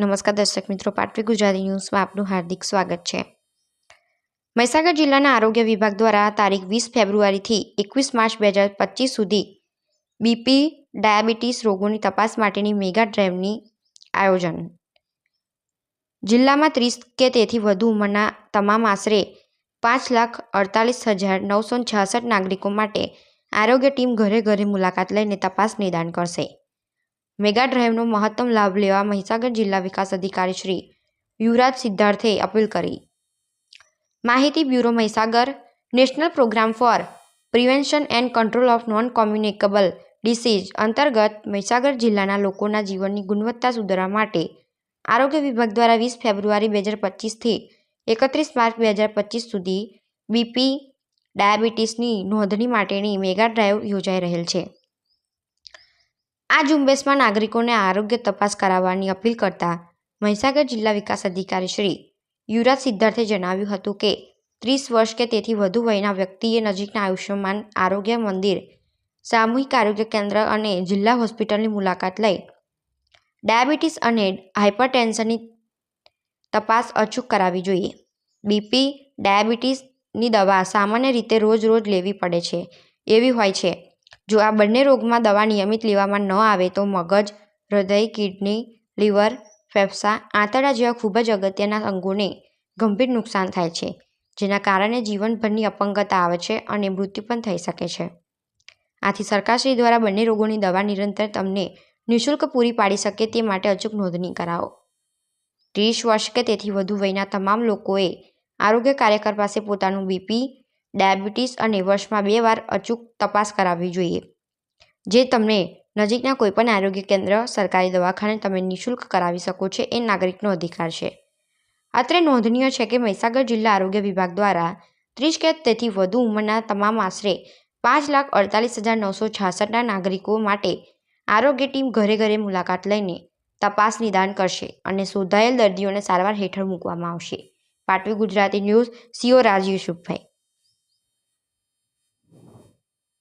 નમસ્કાર દર્શક મિત્રો, પાટવી ગુજરાતી ન્યૂઝમાં આપનું હાર્દિક સ્વાગત છે. મહીસાગર જિલ્લાના આરોગ્ય વિભાગ દ્વારા તારીખ વીસ ફેબ્રુઆરીથી એકવીસ માર્ચ બે હજાર પચીસ સુધી બીપી, ડાયાબિટીસ રોગોની તપાસ માટેની મેગા ડ્રાઈવની આયોજન. જિલ્લામાં ત્રીસ કે તેથી વધુ ઉંમરના તમામ આશરે પાંચ લાખ અડતાલીસ હજાર નવસો છાસઠ નાગરિકો માટે આરોગ્ય ટીમ ઘરે ઘરે મુલાકાત લઈને તપાસ નિદાન કરશે. મેગા ડ્રાઈવનો મહત્તમ લાભ લેવા મહીસાગર જિલ્લા વિકાસ અધિકારી શ્રી યુવરાજ સિદ્ધાર્થે અપીલ કરી. માહિતી bureau Mahisagar, national programme for prevention and control of non communicable diseases અંતર્ગત મહીસાગર જિલ્લાના લોકોના જીવનની ગુણવત્તા સુધારવા માટે આરોગ્ય વિભાગ દ્વારા વીસ ફેબ્રુઆરી બે હજાર પચીસથી એકત્રીસ માર્ચ બે હજાર પચીસ સુધી બીપી ડાયાબિટીસની નોંધણી માટેની મેગા ડ્રાઈવ યોજાઈ રહેલ છે. આ ઝુંબેશમાં નાગરિકોને આરોગ્ય તપાસ કરાવવાની અપીલ કરતા મહીસાગર જિલ્લા વિકાસ અધિકારી શ્રી યુવરાજ સિદ્ધાર્થે જણાવ્યું હતું કે ત્રીસ વર્ષ કે તેથી વધુ વયના વ્યક્તિએ નજીકના આયુષ્યમાન આરોગ્ય મંદિર, સામૂહિક આરોગ્ય કેન્દ્ર અને જિલ્લા હોસ્પિટલની મુલાકાત લઈ ડાયાબિટીસ અને હાઇપરટેન્શનની તપાસ અચૂક કરાવવી જોઈએ. બીપી, ડાયાબિટીસની દવા સામાન્ય રીતે રોજ રોજ લેવી પડે છે, એવી હોય છે. જો આ બંને રોગમાં દવા નિયમિત લેવામાં ન આવે તો મગજ, હૃદય, કિડની, લીવર, ફેફસા, આંતરડા જેવા ખૂબ જ અગત્યના અંગોને ગંભીર નુકસાન થાય છે, જેના કારણે જીવનભરની અપંગતા આવે છે અને મૃત્યુ પણ થઈ શકે છે. આથી સરકારશ્રી દ્વારા બંને રોગોની દવા નિરંતર તમને નિઃશુલ્ક પૂરી પાડી શકે તે માટે અચૂક નોંધણી કરાવો. ત્રીસ વર્ષ કે તેથી વધુ વયના તમામ લોકોએ આરોગ્ય કાર્યકર પાસે પોતાનું બીપી ડાયાબિટીસ અને વર્ષમાં બે વાર અચૂક તપાસ કરાવવી જોઈએ. જે તમને નજીકના કોઈપણ આરોગ્ય કેન્દ્ર, સરકારી દવાખાને તમે નિઃશુલ્ક કરાવી શકો છો એ નાગરિકનો અધિકાર છે. અત્રે નોંધનીય છે કે મહીસાગર જિલ્લા આરોગ્ય વિભાગ દ્વારા ત્રીસ કે તેથી વધુ ઉંમરના તમામ આશરે પાંચ લાખ અડતાલીસ હજાર નવસો છાસઠના નાગરિકો માટે આરોગ્ય ટીમ ઘરે ઘરે મુલાકાત લઈને તપાસ નિદાન કરશે અને શોધાયેલ દર્દીઓને સારવાર હેઠળ મૂકવામાં આવશે. પાટવી ગુજરાતી ન્યૂઝ, સીઓ રાજ